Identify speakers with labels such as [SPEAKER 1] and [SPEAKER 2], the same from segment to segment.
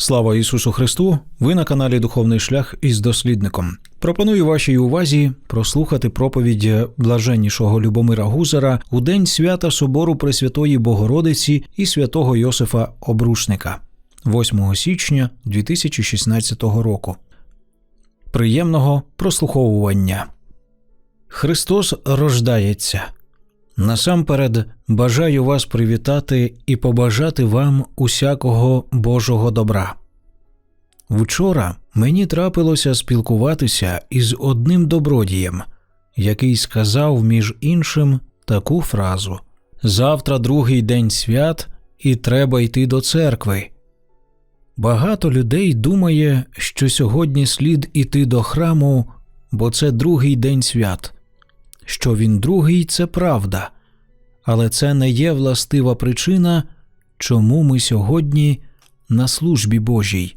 [SPEAKER 1] Слава Ісусу Христу! Ви на каналі Духовний Шлях із дослідником. Пропоную вашій увазі прослухати проповідь блаженнішого Любомира Гузера у день свята Собору Пресвятої Богородиці і святого Йосифа Обрушника 8 січня 2016 року. Приємного прослуховування. Христос рождається. Насамперед бажаю вас привітати і побажати вам усякого Божого добра. Вчора мені трапилося спілкуватися із одним добродієм, який сказав, між іншим, таку фразу Завтра другий день свят, і треба йти до церкви. Багато людей думає, що сьогодні слід іти до храму, бо це другий день свят. Що він другий, це правда, але це не є властива причина, чому ми сьогодні на службі Божій.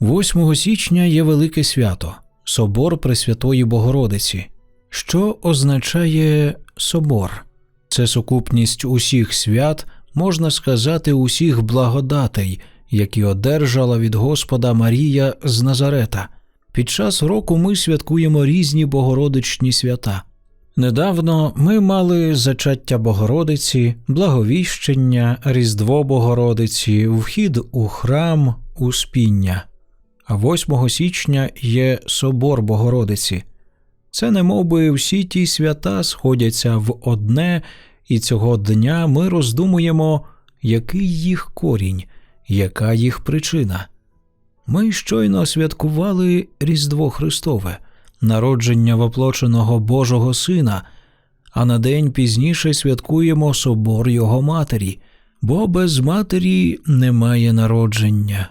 [SPEAKER 1] 8 січня є велике свято Собор Пресвятої Богородиці. Що означає собор? Це сукупність усіх свят, можна сказати, усіх благодатей, які одержала від Господа Марія з Назарета. Під час року ми святкуємо різні богородичні свята. Недавно ми мали зачаття Богородиці, благовіщення, Різдво Богородиці, вхід у храм, успіння. А 8 січня є Собор Богородиці. Це немовби всі ті свята сходяться в одне, і цього дня ми роздумуємо, який їх корінь, яка їх причина. Ми щойно святкували Різдво Христове народження воплоченого Божого Сина, а на день пізніше святкуємо собор Його Матері, бо без матері немає народження.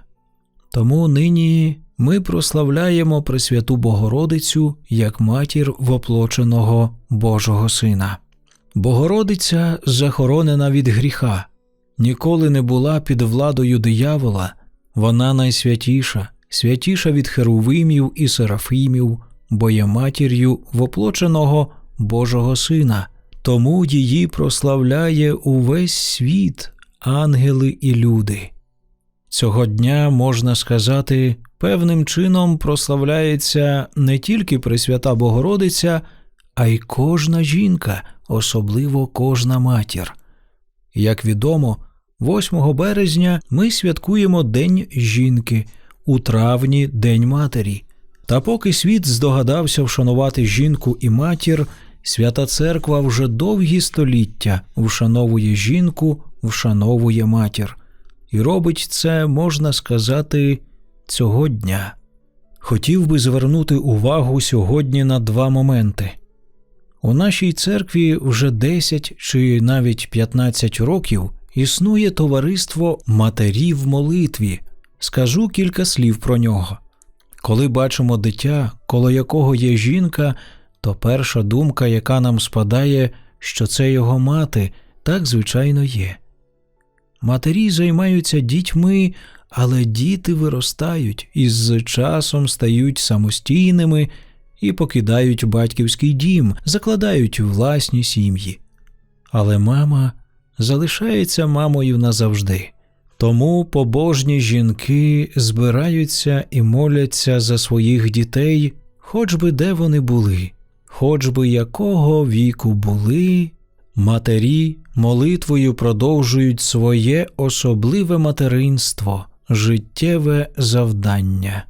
[SPEAKER 1] Тому нині ми прославляємо Пресвяту Богородицю як матір воплоченого Божого Сина. Богородиця захоронена від гріха, ніколи не була під владою диявола, вона найсвятіша, святіша від херувимів і серафимів, бо є матір'ю воплоченого Божого Сина, тому її прославляє увесь світ, ангели і люди. Цього дня, можна сказати, певним чином прославляється не тільки Пресвята Богородиця, а й кожна жінка, особливо кожна матір. Як відомо, 8 березня ми святкуємо День жінки, у травні День Матері. Та поки світ здогадався вшанувати жінку і матір, свята церква вже довгі століття вшановує жінку, вшановує матір, і робить це, можна сказати, цього дня. Хотів би звернути увагу сьогодні на два моменти. У нашій церкві вже 10 чи навіть 15 років існує товариство матерів молитві. Скажу кілька слів про нього. Коли бачимо дитя, коло якого є жінка, то перша думка, яка нам спадає, що це його мати, так звичайно є. Матері займаються дітьми, але діти виростають і з часом стають самостійними і покидають батьківський дім, закладають власні сім'ї. Але мама залишається мамою назавжди. Тому побожні жінки збираються і моляться за своїх дітей, хоч би де вони були, хоч би якого віку були, матері молитвою продовжують своє особливе материнство, життєве завдання.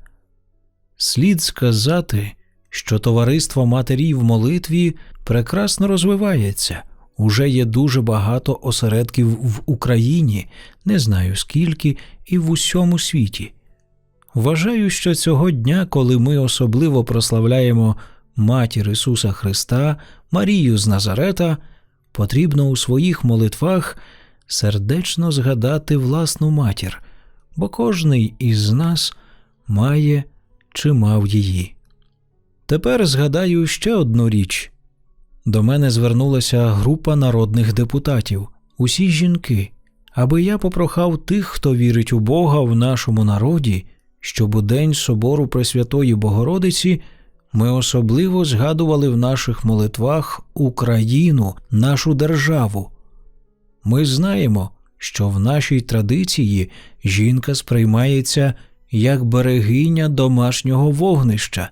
[SPEAKER 1] Слід сказати, що товариство матері в молитві прекрасно розвивається. Уже є дуже багато осередків в Україні, не знаю скільки, і в усьому світі. Вважаю, що цього дня, коли ми особливо прославляємо Матір Ісуса Христа, Марію з Назарета, потрібно у своїх молитвах сердечно згадати власну матір, бо кожний із нас має чи мав її. Тепер згадаю ще одну річ. До мене звернулася група народних депутатів, усі жінки, аби я попрохав тих, хто вірить у Бога в нашому народі, щоб у день собору Пресвятої Богородиці ми особливо згадували в наших молитвах Україну, нашу державу. Ми знаємо, що в нашій традиції жінка сприймається як берегиня домашнього вогнища.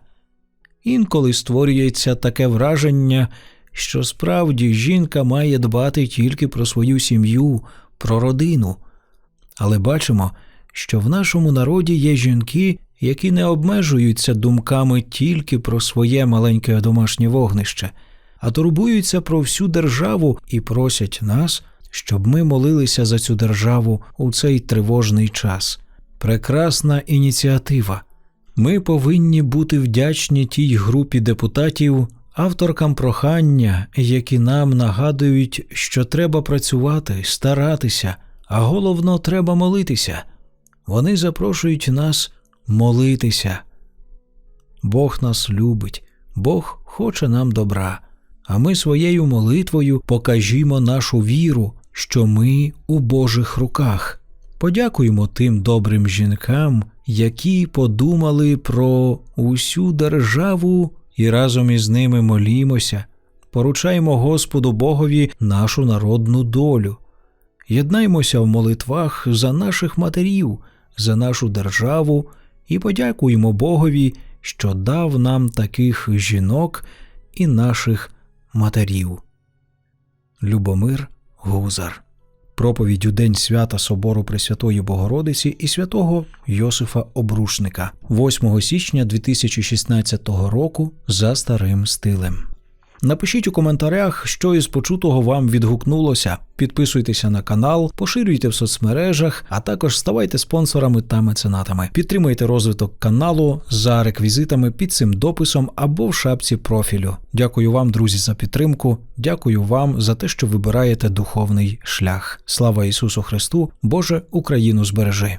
[SPEAKER 1] Інколи створюється таке враження, що справді жінка має дбати тільки про свою сім'ю, про родину. Але бачимо, що в нашому народі є жінки, які не обмежуються думками тільки про своє маленьке домашнє вогнище, а турбуються про всю державу і просять нас, щоб ми молилися за цю державу у цей тривожний час. Прекрасна ініціатива. Ми повинні бути вдячні тій групі депутатів, авторкам прохання, які нам нагадують, що треба працювати, старатися, а головно, треба молитися. Вони запрошують нас молитися. Бог нас любить, Бог хоче нам добра, а ми своєю молитвою покажімо нашу віру, що ми у Божих руках. Подякуємо тим добрим жінкам, які подумали про усю державу і разом із ними молімося, поручаємо Господу Богові нашу народну долю. Єднаймося в молитвах за наших матерів, за нашу державу і подякуємо Богові, що дав нам таких жінок і наших матерів. Любомир Гузар Проповідь у день свята Собору Пресвятої Богородиці і святого Йосифа Обрушника 8 січня 2016 року за старим стилем. Напишіть у коментарях, що із почутого вам відгукнулося. Підписуйтеся на канал, поширюйте в соцмережах, а також ставайте спонсорами та меценатами. Підтримуйте розвиток каналу за реквізитами під цим дописом або в шапці профілю. Дякую вам, друзі, за підтримку. Дякую вам за те, що вибираєте духовний шлях. Слава Ісусу Христу! Боже, Україну збережи!